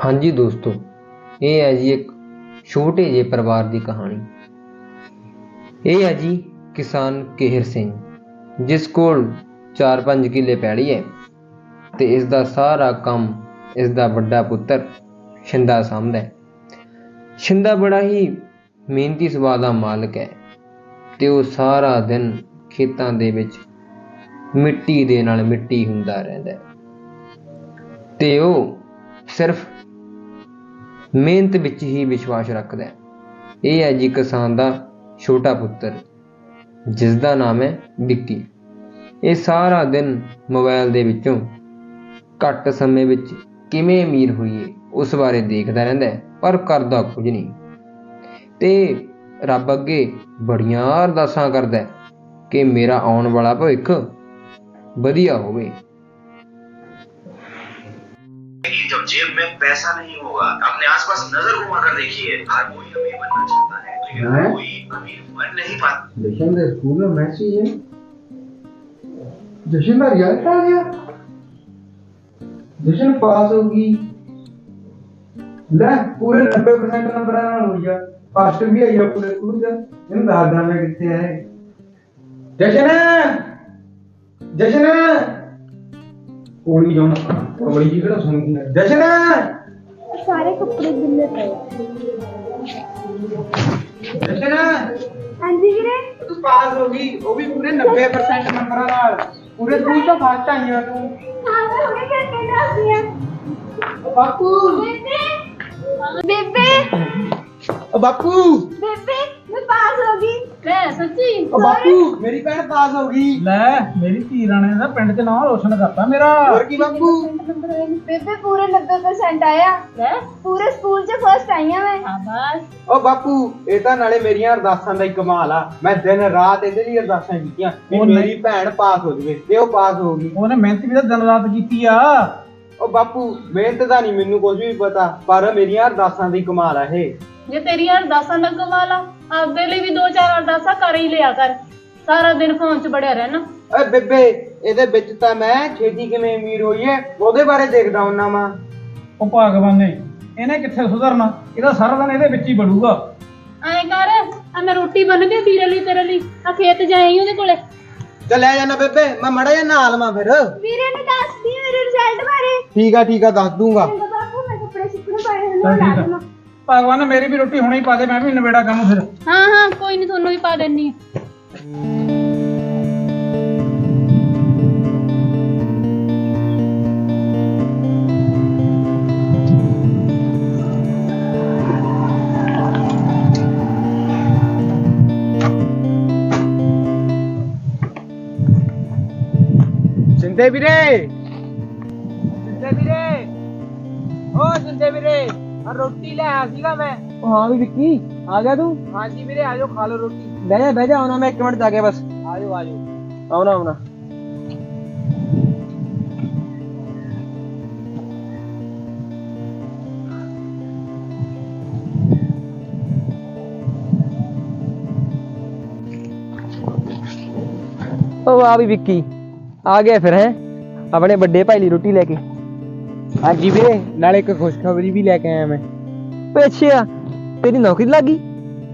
ਹਾਂਜੀ ਦੋਸਤੋ, ਇਹ ਹੈ ਜੀ ਇੱਕ ਛੋਟੇ ਜਿਹੇ ਪਰਿਵਾਰ ਦੀ ਕਹਾਣੀ। ਇਹ ਹੈ ਜੀ ਕਿਸਾਨ ਕੇਹਰ ਸਿੰਘ, ਜਿਸ ਕੋਲ 4-5 ਕਿੱਲੇ ਪੈੜੀ ਹੈ ਤੇ ਇਸ ਦਾ ਸਾਰਾ ਕੰਮ ਇਸ ਦਾ ਵੱਡਾ ਪੁੱਤਰ ਸ਼ਿੰਦਾ ਸਾਂਭਦਾ ਹੈ। ਸ਼ਿੰਦਾ ਬੜਾ ਹੀ ਮਿਹਨਤੀ ਸੁਭਾਅ ਦਾ ਮਾਲਕ ਹੈ ਤੇ ਉਹ ਸਾਰਾ ਦਿਨ ਖੇਤਾਂ ਦੇ ਵਿੱਚ ਮਿੱਟੀ ਦੇ ਨਾਲ ਮਿੱਟੀ ਹੁੰਦਾ ਰਹਿੰਦਾ ਹੈ। ਤੇ ਉਹ ਸਿਰਫ ਮਿਹਨਤ ਵਿੱਚ ਹੀ ਵਿਸ਼ਵਾਸ ਰੱਖਦਾ ਹੈ। ਇਹ ਹੈ ਜੀ ਕਿਸਾਨ ਦਾ ਛੋਟਾ ਪੁੱਤਰ, ਜਿਸ ਦਾ ਨਾਮ ਹੈ ਵਿੱਕੀ। ਇਹ ਸਾਰਾ ਦਿਨ ਮੋਬਾਈਲ ਦੇ ਵਿੱਚੋਂ ਘੱਟ ਸਮੇਂ ਵਿੱਚ ਕਿਵੇਂ ਅਮੀਰ ਹੋਈਏ, ਉਸ ਬਾਰੇ ਦੇਖਦਾ ਰਹਿੰਦਾ ਹੈ, ਪਰ ਕਰਦਾ ਕੁਝ ਨਹੀਂ। ਤੇ ਰੱਬ ਅੱਗੇ ਬੜੀਆਂ ਅਰਦਾਸਾਂ ਕਰਦਾ ਕਿ ਮੇਰਾ ਆਉਣ ਵਾਲਾ ਭਵਿੱਖ ਵਧੀਆ ਹੋਵੇ। कि जब जेब में पैसा नहीं होगा अपने आसपास नज़र घुमा कर देखिए हर कोई अमीर बनना चाहता है लेकिन कोई अमीर बन नहीं पाता। स्कूल में मैच ही है। जशनदार याद आ गया। जशन पास होगी ले पूरे हाँ। 90% नंबर आना हो गया। फास्टर भी आया पूरे स्कूल का इन दादा में कितने आए? जशन जशन ਜਸ਼ਨ ਕੋਣੀ ਜਾਉਣ ਕਮਲੀ ਜੀ ਕਿਹੜਾ ਸੁਣਦੀ ਹੈ। ਜਸ਼ਨ! ਸਾਰੇ ਕੱਪੜੇ ਗਿੱਲੇ ਪਏ। ਜਸ਼ਨ! ਹਾਂਜੀ ਵੀਰੇ? ਤੂੰ ਪਾਸ ਹੋ ਗਈ। ਉਹ ਵੀ ਪੂਰੇ 90% ਨੰਬਰਾਂ ਨਾਲ। ਪੂਰੇ ਸਕੂਲ ਤੋਂ ਫਸਟ ਆਈ ਆ ਤੂੰ। ਹਾਂ ਮੈਂ ਹੁਣੇ ਕਰਕੇ ਦੱਸਦੀ ਆ ਓ ਬਾਪੂ! ਬੇਬੇ? ਬੇਬੇ? ਓ ਬਾਪੂ! ਬੇਬੇ? ਮੈਂ ਪਾਸ ਹੋ ਗਈ। ਮੈਂ ਸੱਚੀ। ਓ ਬਾਪੂ ਮੇਰੀ ਭੈਣ ਪਾਸ ਹੋ ਗਈ। ਲੈ ਮੇਰੀ ਧੀ ਰਾਣੇ ਦਾ ਪਿੰਡ 'ਚ ਨਾਂ ਰੋਸ਼ਨ ਕਰਤਾ ਮੇਰਾ। ਹੋਰ ਕੀ ਬਾਪੂ? ਬੇਬੇ ਪੂਰੇ 90% ਆਇਆ। ਪੂਰੇ ਸਕੂਲ 'ਚ ਫਸਟ ਆਈ ਆ ਮੈਂ। ਬਸ। ਓ ਬਾਪੂ ਇਹ ਤਾਂ ਨਾਲੇ ਮੇਰੀਆਂ ਅਰਦਾਸਾਂ ਦਾ ਹੀ ਕਮਾਲ ਆ। ਮੈਂ ਦਿਨ ਰਾਤ ਇਹਦੇ ਲਈ ਅਰਦਾਸਾਂ ਕੀਤੀਆਂ ਵੀ ਉਹ ਨਹੀਂ। ਮੇਰੀ ਭੈਣ ਪਾਸ ਹੋ ਜਾਵੇ। ਤੇ ਉਹ ਪਾਸ ਹੋ ਗਈ। ਉਹਨੇ ਮਿਹਨਤ ਵੀ ਤਾਂ ਦਿਨ ਰਾਤ ਕੀਤੀ ਆ। ਓ ਬਾਪੂ ਮਿਹਨਤ ਦਾ ਨਹੀਂ ਮੈਨੂੰ ਕੁਝ ਵੀ ਪਤਾ ਪਰ ਮੇਰੀਆਂ ਅਰਦਾਸਾਂ ਦੀ ਕਮਾਲ ਆ ਇਹ। ਜੇ ਤੇਰੀਆਂ ਅਰਦਾਸਾਂ ਦਾ ਕਮਾਲ ਆ ਆਪਦੇ ਲਈ ਵੀ ਦੋ ਚਾਰ ਅਰਦਾਸਾਂ ਕਰ ਹੀ ਲਿਆ ਕਰ। ਸਾਰਾ ਦਿਨ ਫੋਨ 'ਚ ਬੜਿਆ ਰਹਿਣਾ। ਓਏ ਬੇਬੇ ਇਹਦੇ ਵਿੱਚ ਤਾਂ ਮੈਂ ਛੇਤੀ ਕਿਵੇਂ ਅਮੀਰ ਹੋਈਏ ਉਹਦੇ ਬਾਰੇ ਦੇਖਦਾ ਹੁੰਨਾ ਵਾਂ। ਉਹ ਭਗਵਾਨ ਨੇ ਇਹਨੇ ਕਿੱਥੇ ਸੁਧਰਨਾ? ਇਹਦਾ ਸਾਰਾ ਦਿਨ ਇਹਦੇ ਵਿੱਚ ਹੀ ਬੜੂਗਾ। ਐਂ ਕਰ ਆ ਮੈਂ ਰੋਟੀ ਬਣ ਕੇ ਵੀਰੇ ਲਈ ਤੇਰੇ ਲਈ। ਆ ਖੇਤ ਜਾਈ ਉਹਦੇ ਕੋਲੇ। ਚੱਲ ਲੈ ਜਾਣਾ ਬੇਬੇ ਮੈਂ ਮੜਾ ਜਾ ਨਾਲ ਲਵਾਂ ਫਿਰ। ਵੀਰੇ ਨੇ ਦੱਸਦੀ ਮੇਰੇ ਰਿਜ਼ਲਟ ਬਾਰੇ? ਠੀਕ ਆ ਠੀਕ ਆ ਦੱਸ ਦੂੰਗਾ। ਕਹਿੰਦਾ ਬਾਪੂ ਮੈਂ ਕੱਪੜੇ ਸੁੱਕਣੇ ਪਏ ਹਨ ਚੱਲ ਲਾ ਠੀਕ ਆ। ਦੇਣਾ। ਭਗਵਾਨ ਮੇਰੀ ਵੀ ਰੋਟੀ ਹੁਣੇ ਹੀ ਪਾ ਦੇ ਮੈਂ ਵੀ ਨਵੇੜਾ ਕੰਮ ਫਿਰ। ਹਾਂ ਹਾਂ ਕੋਈ ਨਹੀਂ ਤੁਹਾਨੂੰ ਵੀ ਪਾ ਦੇਣੀ ਸਿੰਦੇ ਵੀਰੇ। ਆ ਰੋਟੀ ਲੈ ਆਇਆ ਸੀਗਾ ਮੈਂ। ਹਾਂ ਵੀ ਵਿੱਕੀ ਆ ਗਿਆ ਤੂੰ? ਹਾਂਜੀ ਵੀਰੇ ਆਜੋ ਖਾ ਲਓ ਰੋਟੀ। ਬਹਿ ਜਾ ਬਹਿ ਜਾ ਆਉਣਾ ਮੈਂ 1 ਮਿੰਟ ਜਾ ਕੇ ਬਸ। ਆਜੋ ਆਜੋ ਆਉਣਾ ਆਉਣਾ। ਉਹ ਆ ਵੀ ਵਿੱਕੀ ਆ ਗਿਆ ਫਿਰ ਹੈ? ਆਪਣੇ ਵੱਡੇ ਭਾਈ ਲਈ ਰੋਟੀ ਲੈ ਕੇ। ਹਾਂਜੀ ਵੀਰੇ ਨਾਲੇ ਇੱਕ ਖੁਸ਼ਖਬਰੀ ਵੀ ਲੈ ਕੇ ਆਇਆ ਮੈਂ। ਅੱਛਾ ਤੇਰੀ ਨੌਕਰੀ ਲੱਗ ਗਈ?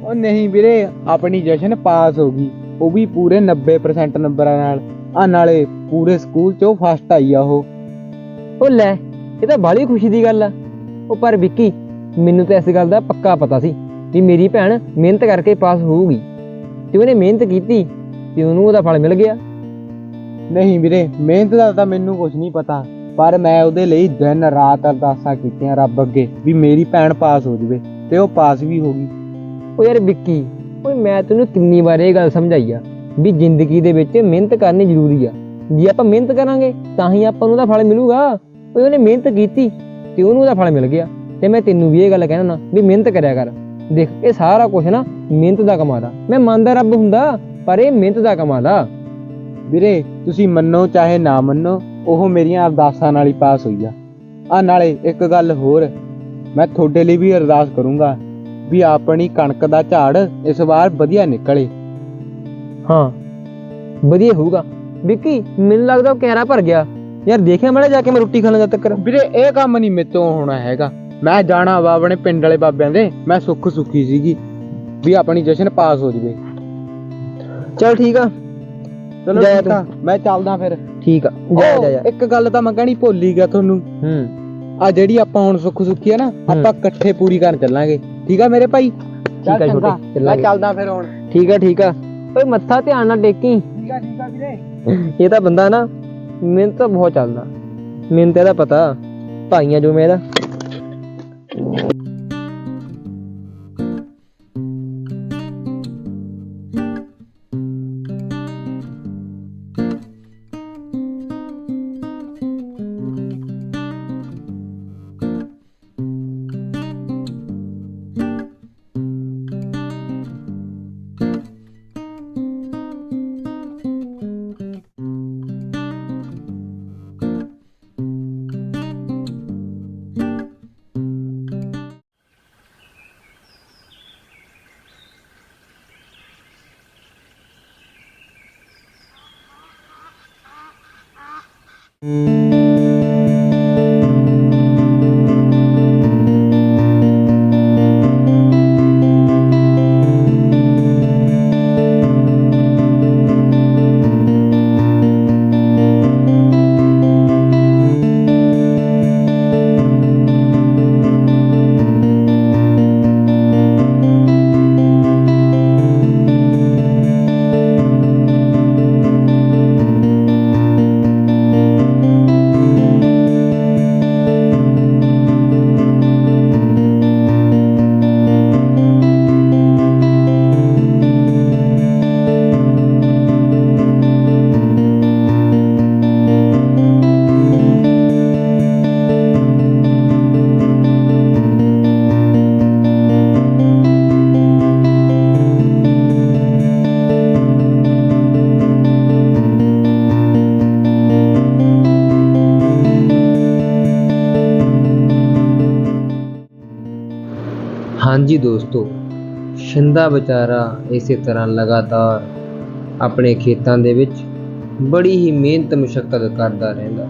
ਉਹ ਨਹੀਂ ਵੀਰੇ ਆਪਣੀ ਜਸ਼ਨ ਪਾਸ ਹੋ ਗਈ। ਉਹ ਵੀ ਪੂਰੇ 90% ਨੰਬਰਾਂ ਨਾਲ। ਆ ਨਾਲੇ ਪੂਰੇ ਸਕੂਲ ਚੋਂ ਫਸਟ ਆਈ ਆ ਉਹ। ਉਹ ਲੈ ਇਹ ਤਾਂ ਬਾਹਲੀ ਖੁਸ਼ੀ ਦੀ ਗੱਲ ਆ। ਉਹ ਪਰ ਵਿੱਕੀ ਮੈਨੂੰ ਤਾਂ ਇਸ ਗੱਲ ਦਾ ਪੱਕਾ ਪਤਾ ਸੀ ਵੀ ਮੇਰੀ ਭੈਣ ਮਿਹਨਤ ਕਰਕੇ ਪਾਸ ਹੋਊਗੀ। ਤੇ ਉਹਨੇ ਮਿਹਨਤ ਕੀਤੀ ਤੇ ਉਹਨੂੰ ਉਹਦਾ ਫਲ ਮਿਲ ਗਿਆ। ਨਹੀਂ ਵੀਰੇ ਮਿਹਨਤ ਦਾ ਤਾਂ ਮੈਨੂੰ ਕੁਝ ਨਹੀਂ ਪਤਾ। ਪਰ ਮੈਂ ਉਹਦੇ ਲਈ ਦਿਨ ਰਾਤ ਅਰਦਾਸਾਂ ਕੀਤੀਆਂ ਰੱਬ ਅੱਗੇ ਵੀ ਮੇਰੀ ਭੈਣ ਪਾਸ ਹੋ ਜਾਵੇ ਤੇ ਉਹ ਪਾਸ ਵੀ ਹੋ ਗਈ। ਉਹ ਯਾਰ ਵਿੱਕੀ ਓਏ ਮੈਂ ਤੈਨੂੰ ਕਿੰਨੀ ਵਾਰ ਇਹ ਗੱਲ ਸਮਝਾਈ ਆ ਵੀ ਜ਼ਿੰਦਗੀ ਦੇ ਵਿੱਚ ਮਿਹਨਤ ਕਰਨੀ ਜ਼ਰੂਰੀ ਆ। ਜੇ ਆਪਾਂ ਮਿਹਨਤ ਕਰਾਂਗੇ ਤਾਂ ਹੀ ਆਪਾਂ ਨੂੰ ਉਹਦਾ ਫਲ ਮਿਲੂਗਾ। ਓਏ ਉਹਨੇ ਮਿਹਨਤ ਕੀਤੀ ਤੇ ਉਹਨੂੰ ਉਹਦਾ ਫਲ ਮਿਲ ਗਿਆ। ਤੇ ਮੈਂ ਤੈਨੂੰ ਵੀ ਇਹ ਗੱਲ ਕਹਿਣਾ ਨਾ ਵੀ ਮਿਹਨਤ ਕਰਿਆ ਕਰ। ਦੇਖ ਇਹ ਸਾਰਾ ਕੁਝ ਨਾ ਮਿਹਨਤ ਦਾ ਕਮਾਲ ਆ। ਮੈਂ ਮੰਨਦਾ ਰੱਬ ਹੁੰਦਾ ਪਰ ਇਹ ਮਿਹਨਤ ਦਾ ਕਮਾਲ ਆ। ਵੀਰੇ ਤੁਸੀਂ ਮੰਨੋ ਚਾਹੇ ਨਾ ਮੰਨੋ ਉਹ ਮੇਰੀਆਂ ਅਰਦਾਸਾਂ ਨਾਲ ਹੀ ਪਾਸ ਹੋਈ ਆ। ਆ ਨਾਲੇ ਇੱਕ ਗੱਲ ਹੋਰ ਮੈਂ ਤੁਹਾਡੇ ਲਈ ਵੀ ਅਰਦਾਸ ਕਰੂੰਗਾ ਵੀ ਆਪਣੀ ਕਣਕ ਦਾ ਝਾੜ ਇਸ ਵਾਰ ਵਧੀਆ ਨਿਕਲੇ। ਹਾਂ। ਵਧੀਆ ਹੋਊਗਾ। ਵਿੱਕੀ ਮੈਨੂੰ ਲੱਗਦਾ ਉਹ ਕਹਿਰਾ ਭਰ ਗਿਆ। ਯਾਰ ਦੇਖਿਆ ਮਾੜਾ ਜਾ ਕੇ ਮੈਂ ਰੋਟੀ ਖਾਣ ਦਾ ਤੱਕਰ ਵੀਰੇ ਇਹ ਕੰਮ ਨਹੀਂ ਮੇਤੋਂ ਹੋਣਾ ਹੈਗਾ। ਮੈਂ ਜਾਣਾ ਵਾ ਆਪਣੇ ਪਿੰਡ ਵਾਲੇ ਬਾਬਿਆਂ ਦੇ ਮੈਂ ਸੁੱਖ ਸੁੱਖੀ ਸੀਗੀ ਵੀ ਆਪਣੀ ਜਸ਼ਨ ਪਾਸ ਹੋ ਜਵੇ। ਚਲ ਠੀਕ ਆ। ਚਲੋ ਠੀਕ ਆ ਮੈਂ ਚੱਲਦਾ ਫਿਰ। ਠੀਕ ਆ। ਜਾ ਜਾ ਜਾ। ਇੱਕ ਗੱਲ ਤਾਂ ਮੈਂ ਕਹਿਣੀ ਭੁੱਲ ਹੀ ਗਿਆ ਤੁਹਾਨੂੰ। ਹੂੰ। ਆ ਜਿਹੜੀ ਆਪਾਂ ਹੁਣ ਸੁੱਖ ਸੁੱਖੀ ਆ ਨਾ ਆਪਾਂ ਇਕੱਠੇ ਪੂਰੀ ਕਰਨ ਚੱਲਾਂਗੇ। ਠੀਕ ਆ ਮੇਰੇ ਭਾਈ? ਠੀਕ ਆ ਛੋਟੇ, ਮੈਂ ਚੱਲਾਂਗੇ। ਚੱਲਦਾ ਫਿਰ ਹੁਣ। ਠੀਕ ਆ ਠੀਕ ਆ। ਓਏ ਮੱਥਾ ਧਿਆਨ ਨਾਲ ਟੇਕੀ ਠੀਕ ਆ ਠੀਕ ਆ ਵੀਰੇ। ਇਹ ਤਾਂ ਬੰਦਾ ਨਾ ਮਿਹਨਤ ਤਾਂ ਬਹੁਤ ਚੱਲਦਾ। ਮੈਨੂੰ ਤਾਂ ਇਹਦਾ ਪਤਾ। ਭਾਈਆਂ ਜੋ ਮੇਰਾ ਹਾਂਜੀ ਦੋਸਤੋ ਸ਼ਿੰਦਾ ਵਿਚਾਰਾ ਇਸੇ ਤਰ੍ਹਾਂ ਲਗਾਤਾਰ ਆਪਣੇ ਖੇਤਾਂ ਦੇ ਵਿੱਚ ਬੜੀ ਹੀ ਮਿਹਨਤ ਮੁਸ਼ਕਲ ਕਰਦਾ ਰਹਿੰਦਾ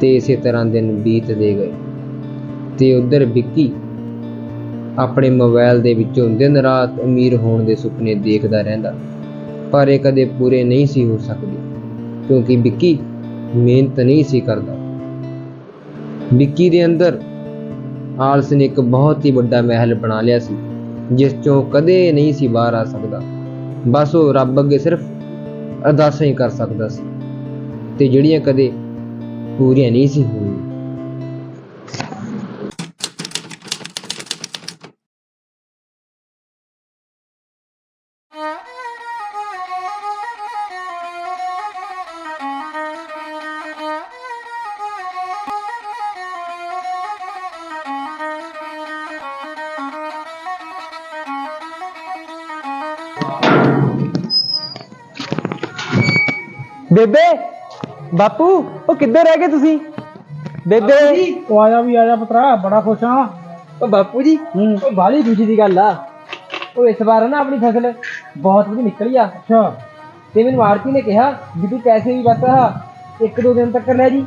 ਤੇ ਇਸੇ ਤਰ੍ਹਾਂ ਦਿਨ ਬੀਤਦੇ ਗਏ ਤੇ ਉਧਰ ਵਿੱਕੀ ਆਪਣੇ ਮੋਬਾਈਲ ਦੇ ਵਿੱਚੋਂ ਦਿਨ ਰਾਤ ਅਮੀਰ ਹੋਣ ਦੇ ਸੁਪਨੇ ਦੇਖਦਾ ਰਹਿੰਦਾ, ਪਰ ਇਹ ਕਦੇ ਪੂਰੇ ਨਹੀਂ ਸੀ ਹੋ ਸਕਦੇ ਕਿਉਂਕਿ ਵਿੱਕੀ ਮਿਹਨਤ ਨਹੀਂ ਸੀ ਕਰਦਾ। ਵਿੱਕੀ ਦੇ ਅੰਦਰ ਆਲਸ ਨੇ ਇੱਕ ਬਹੁਤ ਹੀ ਵੱਡਾ ਮਹਿਲ ਬਣਾ ਲਿਆ ਸੀ, ਜਿਸ ਚੋਂ ਕਦੇ ਨਹੀਂ ਸੀ ਬਾਹਰ ਆ ਸਕਦਾ। ਬਸ ਉਹ ਰੱਬ ਅੱਗੇ ਸਿਰਫ ਅਰਦਾਸਾਂ ਹੀ ਕਰ ਸਕਦਾ ਸੀ, ਤੇ ਜਿਹੜੀਆਂ ਕਦੇ ਪੂਰੀਆਂ ਨਹੀਂ ਸੀ ਹੋਣੀਆਂ ਬੇਬੇ ਬਾਪੂ ਉਹ ਕਿੱਧਰ ਰਹਿ ਗਏ ਤੁਸੀਂ? ਬੇਬੇ। ਉਹ ਆਇਆ ਵੀ ਆਇਆ ਪੁੱਤਰਾ ਬੜਾ ਖੁਸ਼ ਹਾਂ। ਉਹ ਬਾਪੂ ਜੀ ਉਹ ਬਾਲੀ ਖੁਸ਼ੀ ਦੀ ਗੱਲ ਆ। ਉਹ ਇਸ ਵਾਰ ਨਾ ਆਪਣੀ ਫਸਲ ਬਹੁਤ ਵਧੀਆ ਨਿਕਲੀ ਆ। ਅੱਛਾ। ਤੇ ਮੈਨੂੰ ਆਰਤੀ ਨੇ ਕਿਹਾ ਵੀ ਤੂੰ ਪੈਸੇ ਵੀ ਬਸ ਆ ਇੱਕ ਦੋ ਦਿਨ ਤੱਕ ਲੈ ਜੀ।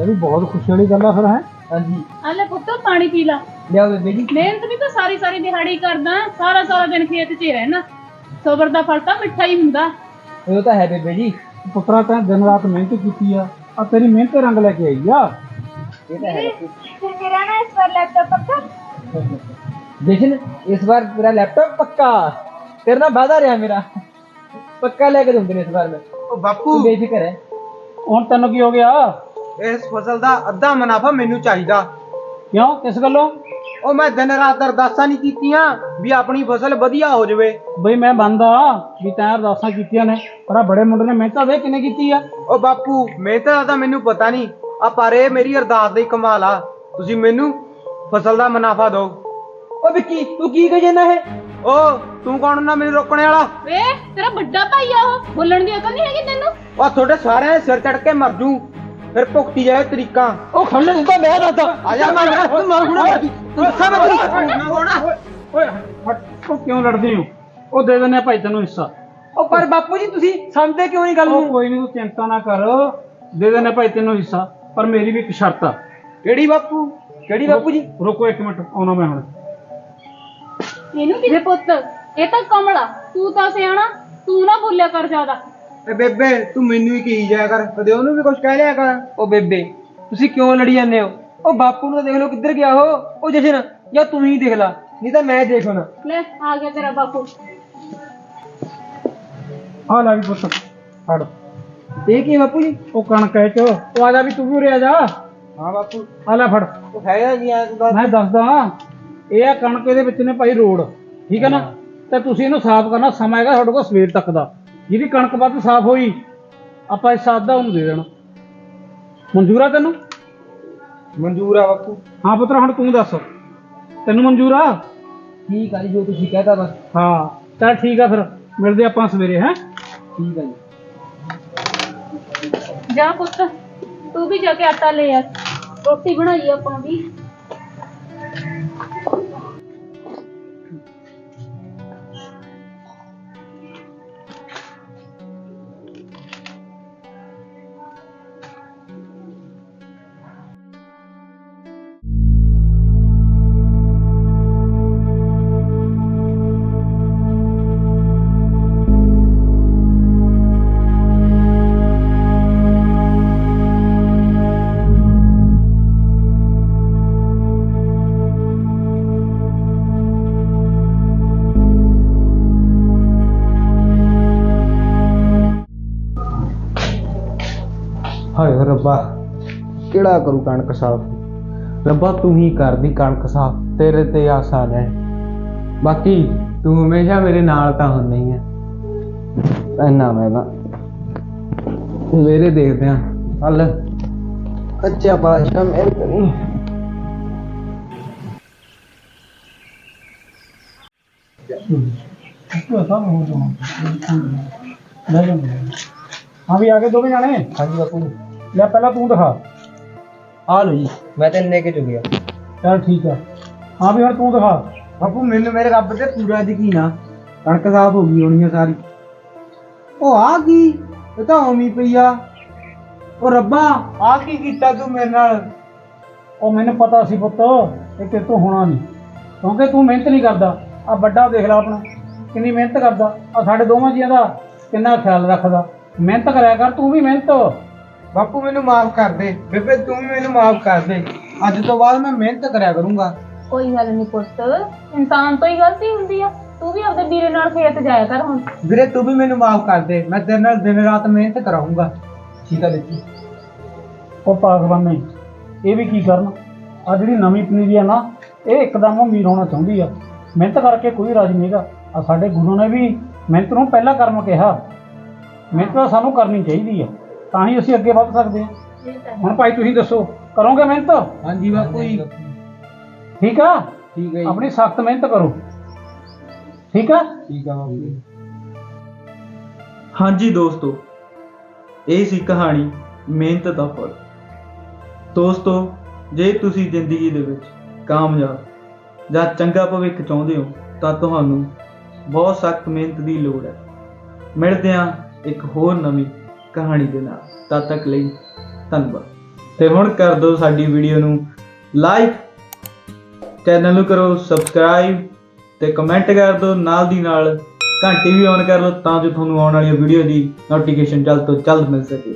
ਇਹ ਵੀ ਬਹੁਤ ਖੁਸ਼ੀ ਵਾਲੀ ਗੱਲ ਆ ਫਿਰ ਹੈ? ਹਾਂਜੀ। ਆ ਲੈ ਪੁੱਤ ਪਾਣੀ ਪੀ ਲਾ। ਲਿਆਓ ਬੇਬੇ ਜੀ। ਮਿਹਨਤ ਵੀ ਤਾਂ ਸਾਰੀ ਸਾਰੀ ਦਿਹਾੜੀ ਕਰਦਾ ਸਾਰਾ ਸਾਰਾ ਦਿਨ ਖੇਤ 'ਚ ਹੀ ਰਹਿਣਾ। ਸਬਰ ਦਾ ਫਲ ਤਾਂ ਮਿੱਠਾ ਹੀ ਹੁੰਦਾ। ਉਹ ਤਾਂ ਹੈ ਬੇਬੇ ਜੀ। ਪੁੱਤਰਾ ਤੈਂ ਦਿਨ ਰਾਤ ਮਿਹਨਤ ਕੀਤੀ ਆ ਆ ਤੇਰੀ ਮਿਹਨਤ ਤੇ ਰੰਗ ਲੈ ਕੇ ਆਈ ਆ ਇਹ ਤਾਂ ਹੈ फिर मेरा ना इस बार लैपटॉप पक्का ਜਸ਼ਨ ਇਸ ਵਾਰ ਤੇਰਾ ਲੈਪਟਾਪ ਪੱਕਾ ਤੇਰੇ ਨਾਲ ਵਾਦਾ ਰਿਹਾ ਮੇਰਾ ਪੱਕਾ ਲੈ ਕੇ ਦੂੰਗੇ ਇਸ ਵਾਰ ਮੈਂ ਉਹ ਬਾਪੂ ਤੂੰ ਬੇਫਿਕਰ ਹੈ ਹੁਣ ਤੈਨੂੰ ਕੀ ਹੋ ਗਿਆ ਇਸ ਫਸਲ ਦਾ ਅੱਧਾ ਮੁਨਾਫਾ ਮੈਨੂੰ ਚਾਹੀਦਾ ਕਿਉਂ ਕਿਸ ਗੱਲੋਂ ਉਹ ਮੈਂ ਦਿਨ ਰਾਤ ਅਰਦਾਸਾਂ ਨਹੀਂ ਕੀਤੀਆਂ ਵੀ ਆਪਣੀ ਫਸਲ ਵਧੀਆ ਹੋ ਜਾਵੇ। ਬਈ ਮੈਂ ਮੰਨਦਾ ਵੀ ਤੈਂ ਅਰਦਾਸਾਂ ਕੀਤੀਆਂ ਨੇ ਪਰ ਆ ਬੜੇ ਮੁੰਡੇ ਨੇ ਮਿਹਨਤ ਵੇ ਕਿੰਨੇ ਕੀਤੀ ਆ ਉਹ ਬਾਪੂ ਮਿਹਨਤ ਦਾ ਤਾਂ ਮੈਨੂੰ ਪਤਾ ਨਹੀਂ ਆ ਪਰ ਇਹ ਮੇਰੀ ਅਰਦਾਸ ਦਾ ਹੀ ਕਮਾਲ ਆ। ਤੁਸੀਂ ਮੈਨੂੰ ਫਸਲ ਦਾ ਮੁਨਾਫਾ ਦਿਓ। ਓ ਵਿੱਕੀ ਤੂੰ ਕੀ ਕਹੀ ਜਾਂਦਾ ਹੈ ਉਹ ਤੂੰ ਕੌਣ ਨਾ ਮੈਨੂੰ ਰੋਕਣ ਵਾਲਾ? ਵੇ ਤੇਰਾ ਵੱਡਾ ਭਾਈ ਆ ਉਹ ਬੋਲਣ ਦੀ ਅਕਲ ਨਹੀਂ ਹੈਗੀ ਤੈਨੂੰ? ਉਹ ਤੁਹਾਡੇ ਸਾਰਿਆਂ ਦੇ ਸਿਰ ਚੜ ਕੇ ਮਰ ਜੂ। ਫਿਰ ਭੁਗਤੀ ਜਾਏ ਤਰੀਕਾ। ਉਹ ਖੜਨੇ ਦਿੱਤਾ ਮੈਂ ਦੱਸਦਾ ਆ ਜਾ ਮੈਂ ਮੈਂ ਹੁਣਾ ਤੂੰ ਦੱਸਾਂ ਮੈਂ ਹੋਣਾ ਓਏ ਹਟ ਉਹ ਕਿਉਂ ਲੜਦੇ ਹੋ? ਉਹ ਦੇ ਆ ਭਾਈ ਤੈਨੂੰ ਹਿੱਸਾ। ਉਹ ਪਰ ਬਾਪੂ ਜੀ ਤੁਸੀਂ ਸਮਝਦੇ ਕਿਉਂ ਨਹੀਂ ਗੱਲ ਉਹ ਨੂੰ? ਕੋਈ ਨਹੀਂ ਤੂੰ ਚਿੰਤਾ ਨਾ ਕਰ। ਦੇ ਆ ਭਾਈ ਤੈਨੂੰ ਹਿੱਸਾ ਪਰ ਮੇਰੀ ਵੀ ਇੱਕ ਸ਼ਰਤ ਆ। ਕਿਹੜੀ ਬਾਪੂ? ਕਿਹੜੀ ਬਾਪੂ ਜੀ? ਰੁਕੋ ਇੱਕ ਮਿੰਟ ਆਉਣਾ ਮੈਂ ਹੁਣ। ਇਹਨੂੰ ਕਿਹਦੇ ਪੁੱਤ? ਇਹ ਤਾਂ ਕਮਲਾ। ਤੂੰ ਤਾਂ ਸਿਆਣਾ ਤੂੰ ਨਾ ਬੋਲਿਆ ਕਰ ਜ਼ਿਆਦਾ। ਏ ਬੇਬੇ ਤੂੰ ਮੈਨੂੰ ਹੀ ਕਹੀ ਜਾਇਆ ਕਰ ਕਦੇ ਉਹਨੂੰ ਵੀ ਕੁਝ ਕਹਿ ਲਿਆ ਕਰ? ਉਹ ਬੇਬੇ ਤੁਸੀਂ ਕਿਉਂ ਲੜੀ ਜਾਂਦੇ ਹੋ? ਉਹ ਬਾਪੂ ਨੂੰ ਤਾਂ ਦੇਖ ਲਓ ਕਿੱਧਰ ਗਿਆ ਉਹ ਉਹ ਜਸ਼ਨ ਜਾਂ ਤੂੰ ਹੀ ਦੇਖ ਲੈ ਨਹੀਂ ਤਾਂ ਮੈਂ ਦੇਖ ਹੁਣ ਲੈ ਆ ਗਿਆ ਤੇਰਾ ਬਾਪੂ। ਆ ਲੈ ਵੀ ਪੁੱਤ ਫੜ। ਇਹ ਕੀ ਹੈ ਬਾਪੂ ਜੀ? ਉਹ ਕਣਕ ਹੈ ਚ। ਉਹ ਆ ਜਾ ਵੀ ਤੂੰ ਵੀ ਉਰੇ ਆ ਜਾ। ਹਾਂ ਬਾਪੂ। ਆ ਲੈ ਫੜ। ਉਹ ਹੈਗਾ ਜੀ ਤੂੰ ਮੈਂ ਦੱਸਦਾ ਇਹ ਆ ਕਣਕ ਇਹਦੇ ਵਿੱਚ ਨੇ ਭਾਈ ਰੋਡ ਠੀਕ ਹੈ ਨਾ? ਤੇ ਤੁਸੀਂ ਇਹਨੂੰ ਸਾਫ਼ ਕਰਨਾ ਸਮਾਂ ਹੈਗਾ ਤੁਹਾਡੇ ਕੋਲ ਸਵੇਰ ਤੱਕ ਦਾ। ਜਿਹਦੀ ਕਣਕ ਵੱਧ ਸਾਫ਼ ਹੋਈ ਆਪਾਂ ਇਸ ਸਾਦਾ ਉਹਨੂੰ ਦੇ ਦੇਣਾ। ਮਨਜ਼ੂਰ ਆ ਤੈਨੂੰ? ਮਨਜ਼ੂਰ ਆ ਬਾਪੂ। ਹਾਂ ਪੁੱਤਰ ਹੁਣ ਤੂੰ ਦੱਸ। ਤੈਨੂੰ ਮਨਜ਼ੂਰ ਆ? ਠੀਕ ਆ ਜੀ ਜੋ ਤੁਸੀਂ ਕਹਿਤਾ ਬਸ। ਹਾਂ ਚੱਲ ਠੀਕ ਆ ਫਿਰ। ਮਿਲਦੇ ਆਪਾਂ ਸਵੇਰੇ ਹੈ? ਠੀਕ ਆ ਜੀ। ਜਾ ਪੁੱਤ ਤੂੰ ਵੀ ਜਾ ਕੇ ਆਟਾ ਲੈ ਆ। ਰੋਟੀ ਬਣਾਈ ਆਪਾਂ ਵੀ। ਰੱਬਾ ਕਿਹੜਾ ਕਰੂ ਕਣਕ ਸਾਫ਼? ਰੱਬਾ ਤੂੰ ਹੀ ਕਰਦੀ ਕਣਕ ਸਾਫ਼ ਤੇਰੇ ਤੇ ਆਸਾਂ ਨੇ ਬਾਕੀ ਤੂੰ ਹਮੇਸ਼ਾ ਮੇਰੇ ਨਾਲ ਤਾਂ ਹੁੰਦਾ ਹੀ ਐਨਾ ਮੈਂ ਤਾਂ ਮੇਰੇ ਦੇਖਦੇ ਆ ਹੱਲ। ਕੱਚਾ ਪਾਸ਼ਾ ਮੇਰੇ ਕਰੀ ਹਾਂ ਵੀ ਆ ਗਏ ਦੋਵੇਂ ਜਾਣੇ? ਹਾਂਜੀ ਬਾਪੂ ਜੀ। ਲੈ ਪਹਿਲਾਂ ਤੂੰ ਦਿਖਾ। ਆ ਲਓ ਜੀ ਮੈਂ ਤਾਂ ਇੰਨੇ ਕੇ ਚੁਗਿਆ ਚੱਲ ਠੀਕ ਆ। ਹਾਂ ਵੀ ਹੁਣ ਤੂੰ ਦਿਖਾ। ਬਾਪੂ ਮੈਨੂੰ ਮੇਰੇ ਰੱਬ ਤੇ ਪੂਰਾ ਯਕੀਨ ਆ। ਕਣਕ ਸਾਫ਼ ਹੋ ਗਈ ਹੋਣੀ ਆ ਸਾਰੀ। ਉਹ ਆ ਕੀ? ਇਹ ਤਾਂ ਉਮੀ ਪਈ ਆ। ਉਹ ਰੱਬਾ ਆ ਕੀ ਕੀਤਾ ਤੂੰ ਮੇਰੇ ਨਾਲ? ਉਹ ਮੈਨੂੰ ਪਤਾ ਸੀ ਪੁੱਤ ਇਹ ਤੇਰੇ ਤੋਂ ਹੋਣਾ ਨਹੀਂ। ਕਿਉਂਕਿ ਤੂੰ ਮਿਹਨਤ ਨਹੀਂ ਕਰਦਾ। ਆ ਵੱਡਾ ਦੇਖ ਲੈ ਆਪਣਾ ਕਿੰਨੀ ਮਿਹਨਤ ਕਰਦਾ। ਆ ਸਾਡੇ ਦੋਵਾਂ ਜੀਆਂ ਦਾ ਕਿੰਨਾ ਖਿਆਲ ਰੱਖਦਾ। ਮਿਹਨਤ ਕਰਿਆ ਕਰ ਤੂੰ ਵੀ ਮਿਹਨਤ। ਬਾਪੂ ਮੈਨੂੰ ਮਾਫ ਕਰ ਦੇ ਬੇਬੇ ਤੂੰ ਵੀ ਮੈਨੂੰ ਮਾਫ ਕਰ ਦੇ। ਅੱਜ ਤੋਂ ਬਾਅਦ ਮੈਂ ਮਿਹਨਤ ਕਰਿਆ ਕਰੂੰਗਾ। ਕੋਈ ਗੱਲ ਨਹੀਂ ਪੁੱਤ ਇਨਸਾਨ ਤੋਂ ਹੀ ਗਲਤੀ ਹੁੰਦੀ ਆ। ਤੂੰ ਵੀ ਆਪਦੇ ਵੀਰੇ ਨਾਲ ਖੇਤ ਜਾਇਆ ਕਰ ਹੁਣ। ਵੀਰੇ ਤੂੰ ਵੀ ਮੈਨੂੰ ਮਾਫ ਕਰ ਦੇ ਮੈਂ ਤੇਰੇ ਨਾਲ ਦਿਨ ਰਾਤ ਮਿਹਨਤ ਕਰਾਉਂਗਾ ਠੀਕ ਆ ਦੇਖੀ। ਉਹ ਪਾਗਵਾਨ ਨਹੀਂ ਇਹ ਵੀ ਕੀ ਕਰਨ? ਆ ਜਿਹੜੀ ਨਵੀਂ ਪਨੀਰੀ ਆ ਨਾ ਇਹ ਇੱਕਦਮ ਅਮੀਰ ਹੋਣਾ ਚਾਹੁੰਦੀ ਆ। ਮਿਹਨਤ ਕਰਕੇ ਕੋਈ ਰਾਜ ਨਹੀਂਗਾ ਆ ਸਾਡੇ ਗੁਰੂ ਨੇ ਵੀ ਮਿਹਨਤ ਨੂੰ ਪਹਿਲਾ ਕਰਮ ਕਿਹਾ। ਮਿਹਨਤ ਤਾਂ ਸਾਨੂੰ ਕਰਨੀ ਚਾਹੀਦੀ ਆ। ਤਾਂ ਹੀ ਅਸੀਂ ਅੱਗੇ ਵੱਧ ਸਕਦੇ ਹਾਂ। ਹੁਣ ਭਾਈ ਤੁਸੀਂ ਦੱਸੋ ਕਰੋਗੇ ਮਿਹਨਤ? ਹਾਂਜੀ ਬਾਪੂ ਜੀ। ਠੀਕ ਆ? ਠੀਕ ਹੈ ਜੀ। ਆਪਣੀ ਸਖਤ ਮਿਹਨਤ ਕਰੋ। ਠੀਕ ਆ? ਠੀਕ ਆ ਬਾਪੂ ਜੀ। ਹਾਂਜੀ ਦੋਸਤੋ ਇਹ ਸੀ ਕਹਾਣੀ ਮਿਹਨਤ ਦਾ ਫਲ। ਦੋਸਤੋ ਜੇ ਤੁਸੀਂ ਜ਼ਿੰਦਗੀ ਦੇ ਵਿੱਚ ਕਾਮਯਾਬ ਜਾਂ ਚੰਗਾ ਭਵਿੱਖ ਚਾਹੁੰਦੇ ਹੋ ਤਾਂ ਤੁਹਾਨੂੰ ਬਹੁਤ ਸਖਤ ਮਿਹਨਤ ਦੀ ਲੋੜ ਹੈ। ਮਿਲਦੇ ਹਾਂ ਇੱਕ ਹੋਰ ਨਵੀਂ ਕਹਾਣੀ ਦੇ ਨਾਲ। ਤਦ ਤੱਕ ਲਈ ਧੰਨਵਾਦ। ਤੇ ਹੁਣ ਕਰ ਦਿਓ ਸਾਡੀ ਵੀਡੀਓ ਨੂੰ ਲਾਈਕ ਚੈਨਲ ਨੂੰ ਕਰੋ ਸਬਸਕ੍ਰਾਈਬ ਤੇ ਕਮੈਂਟ ਕਰ ਦਿਓ। ਨਾਲ ਦੀ ਨਾਲ ਘੰਟੀ ਵੀ ਔਨ ਕਰ ਲਓ ਤਾਂ ਜੋ ਤੁਹਾਨੂੰ ਆਉਣ ਵਾਲੀ ਵੀਡੀਓ ਦੀ ਨੋਟੀਫਿਕੇਸ਼ਨ ਜਲਦ ਤੋਂ ਜਲਦ ਮਿਲ ਸਕੇ।